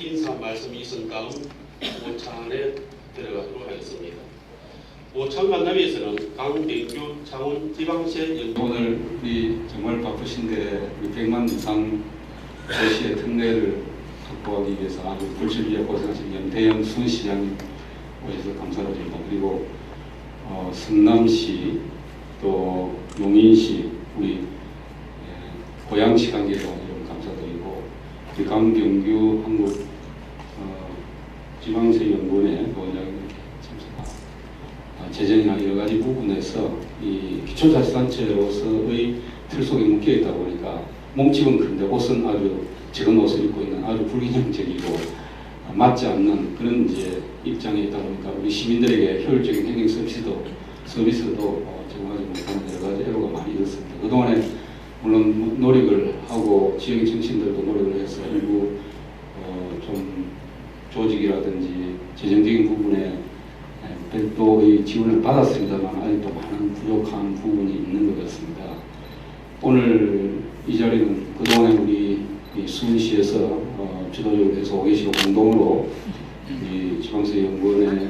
인사 말씀이 있은 다음 오찬에 들어가도록 하겠습니다. 오찬 만남에서는 강병규 창원 지방세 연구 오늘 우리 정말 바쁘신데 우리 100만 이상 도시의 특례를 확보하기 위해서 아주 불실비에 고생하신 연대영 순시장님 오셔서 감사드립니다. 그리고 어, 성남시 또 용인시 우리 예, 고양시 관계자 여러분 감사드리고 우리 강병규 한국 어, 지방세 연구원의 원장님 참석하고 아, 재정이나 여러 가지 부분에서 이 기초자치단체로서의 틀 속에 묶여 있다 보니까 몸집은 큰데 옷은 아주 적은 옷을 입고 있는 아주 불균형적이고 아, 맞지 않는 그런 이제 입장에 있다 보니까 우리 시민들에게 효율적인 행정 서비스도 서비스도 어, 제공하지 못하는 여러 가지 애로가 많이 있었습니다. 그동안에 물론 노력을 하고 지역 정치인들도 노력을 해서 일부 어, 좀 조직이라든지 재정적인 부분에 네, 별도의 지원을 받았습니다만 아직도 많은 부족한 부분이 있는 것 같습니다. 오늘 이 자리는 그동안에 우리 이 수원시에서 어, 지도적으로 해서 오계시고 공동으로 이 지방세 연구원에 에,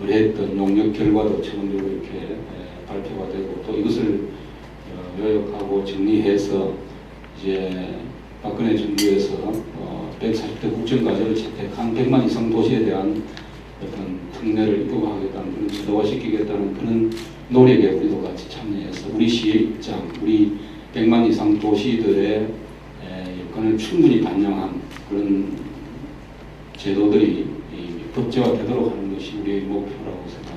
의뢰했던 용역 결과도 최종적으로 이렇게 에, 발표가 되고 또 이것을 어, 요약하고 정리해서 이제 박근혜 정부에서 어, 140대 국정과제를 채택한 100만 이상 도시에 대한 어떤 특례를 입법하겠다는 그런 지도화시키겠다는 그런 노력에 우리도 같이 참여해서 우리 시의 입장, 우리 100만 이상 도시들의 에, 여건을 충분히 반영한 그런 제도들이 이 법제화되도록 하는 것이 우리의 목표라고 생각합니다.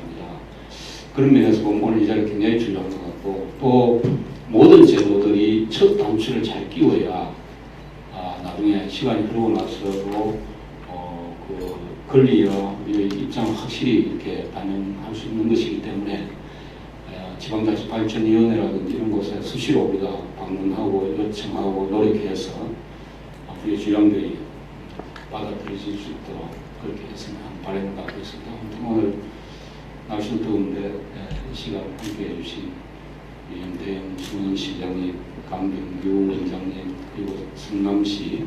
그런 면에서 보면 오늘 이 자리 굉장히 중요한 것 같고 또 모든 제도들이 첫 단추를 잘 끼워야 아, 나중에 시간이 흐르고 나서도 어, 그 권리와 우리의 입장을 확실히 이렇게 반영할 수 있는 것이기 때문에 어, 지방자치발전위원회라든지 이런 곳에 수시로 우리가 방문하고 요청하고 노력해서 우리 주량들이 받아들여질 수 있도록 그렇게 했으면 하는 바람을 갖고 있습니다. 오늘 날씨도 더운데 예, 이 시간 함께해 주신 윤대영 수원시장님, 강병규 원장님, 그리고 성남시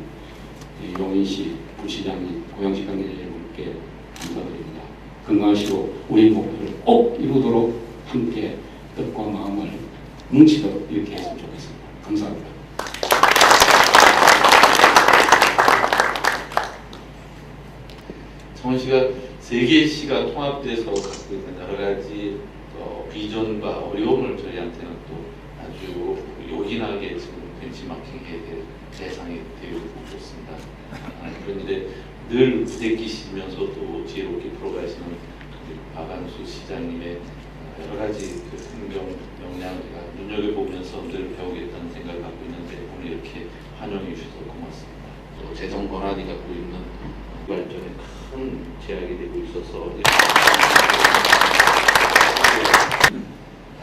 이 용인시 부시장님, 고양시 관계자 여러분께 감사드립니다. 건강하시고 우리 목표를 꼭 이루도록 함께 뜻과 마음을 뭉치도록 이렇게 했으면 좋겠습니다. 감사합니다. 정원시가 세 개의 시가 통합돼서 갖고 있는 여러 가지 어, 비전과 어려움을 저희한테는 또 아주 요긴하게 지금 벤치마킹의 대- 대상이 되고 있습니다. 아, 그런데 늘 부대끼시면서도 지혜롭게 풀어가시는 박안수 시장님의 여러 가지 그 행정 역량을 제가 눈여겨보면서 늘 배우겠다는 생각을 갖고 있는데 오늘 이렇게 환영해 주셔서 고맙습니다. 또 재정 권한이 갖고 있는 제약이 되고 있어서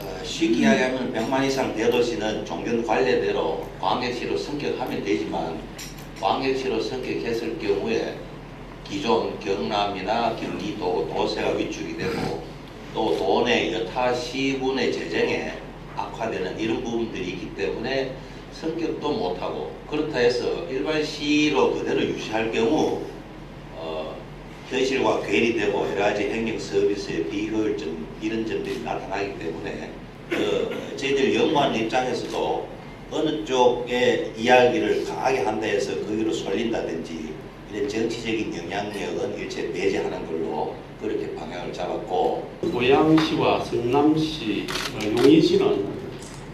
어, 쉽게 이야기하면 100만 이상 대도시는 종전 관례대로 광역시로 승격하면 되지만 광역시로 승격했을 경우에 기존 경남이나 경기도 도세가 위축이 되고 또 도내 여타 시군의 재정에 악화되는 이런 부분들이 있기 때문에 승격도 못하고 그렇다 해서 일반 시로 그대로 유지할 경우 어, 현실과 괴리되고 여러 가지 행정 서비스의 비효율점 이런 점들이 나타나기 때문에 어, 저희들 연구하는 입장에서도 어느 쪽의 이야기를 강하게 한다 해서 거기로 쏠린다든지 이런 정치적인 영향력은 일체 배제하는 걸로 그렇게 방향을 잡았고 고양시와 성남시, 어, 용인시는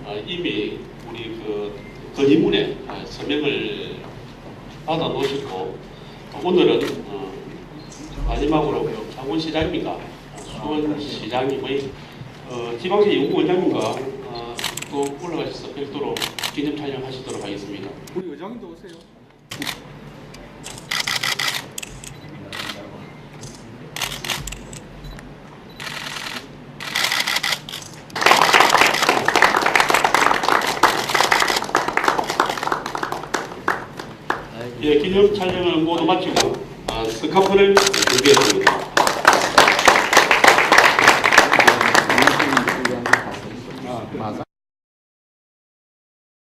어, 이미 우리 그 건의문에 어, 서명을 받아 놓으셨고 오늘은 어, 마지막으로 그 장군시장님과 어, 수원시장님의 어, 지방세 연구원장님과 어, 또 올라가셔서 별도로 기념 촬영하시도록 하겠습니다. 우리 의장님도 오세요. 예, 기념 촬영을 모두 마치고 아, 스카프를 준비했습니다.